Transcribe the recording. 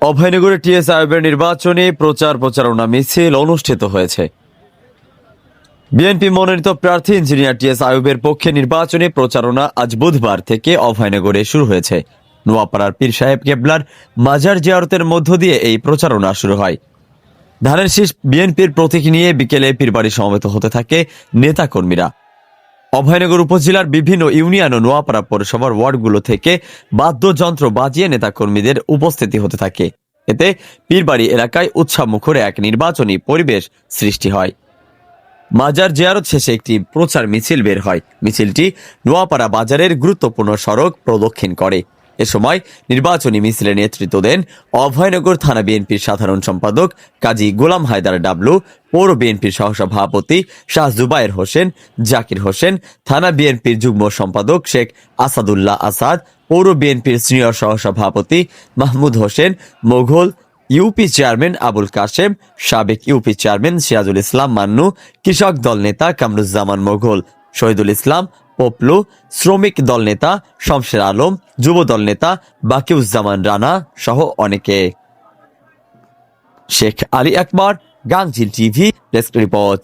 অভয়নগরে T S আয়োগের নির্বাচনে প্রচার প্রচারণা মিছিল অনুষ্ঠিত হয়েছে। বিএনপি মনোনীত প্রার্থী ইঞ্জিনিয়ার টিএস আয়ুবের পক্ষে নির্বাচনী প্রচারণা আজ বুধবার থেকে অভয়নগরে শুরু হয়েছে। নোয়াপাড়ার পীর সাহেব কেবলার মাজার জিয়ারতের মধ্য দিয়ে এই প্রচারণা শুরু হয়। ধানের শীষ বিএনপির প্রতীক নিয়ে বিকেলে পীরবাড়ি সমবেত হতে থাকে নেতাকর্মীরা। অভয়নগর উপজেলার বিভিন্ন ইউনিয়ন ও নোয়াপাড়া পৌরসভার ওয়ার্ডগুলো থেকে বাদ্যযন্ত্র বাজিয়ে নেতাকর্মীদের উপস্থিতি হতে থাকে। এতে পীরবাড়ি এলাকায় উৎসবমুখর এক নির্বাচনী পরিবেশ সৃষ্টি হয়। মাজার জিয়ারত শেষে একটি প্রচার মিছিল বের হয়। মিছিলটি নোয়াপাড়া বাজারের গুরুত্বপূর্ণ সড়ক প্রদক্ষিণ করে। এ সময় নির্বাচনী মিছিলে নেতৃত্ব দেন অভয়নগর থানা বিএনপির সাধারণ সম্পাদক কাজী গোলাম হায়দার ডাবলু, পৌর বিএনপির সহসভাপতি শাহ জুবায়ের হোসেন, জাকির হোসেন, থানা বিএনপির যুগ্ম সম্পাদক শেখ আসাদুল্লাহ আসাদ, পৌর বিএনপির সিনিয়র সহসভাপতি মাহমুদ হোসেন, মোঘল ইউপি চেয়ারম্যান আবুল কাশেম, সাবেক ইউপি চেয়ারম্যান সিরাজুল ইসলাম মান্নু, কৃষক দল নেতা কামরুজ্জামান মোঘল, শহীদুল ইসলাম পপলু, শ্রমিক দল নেতা শমশের আলম, যুব দল নেতা বাকিউজ্জামান রানা সহ অনেকে। Sheikh Ali Akbar Gangjil TV, desk report.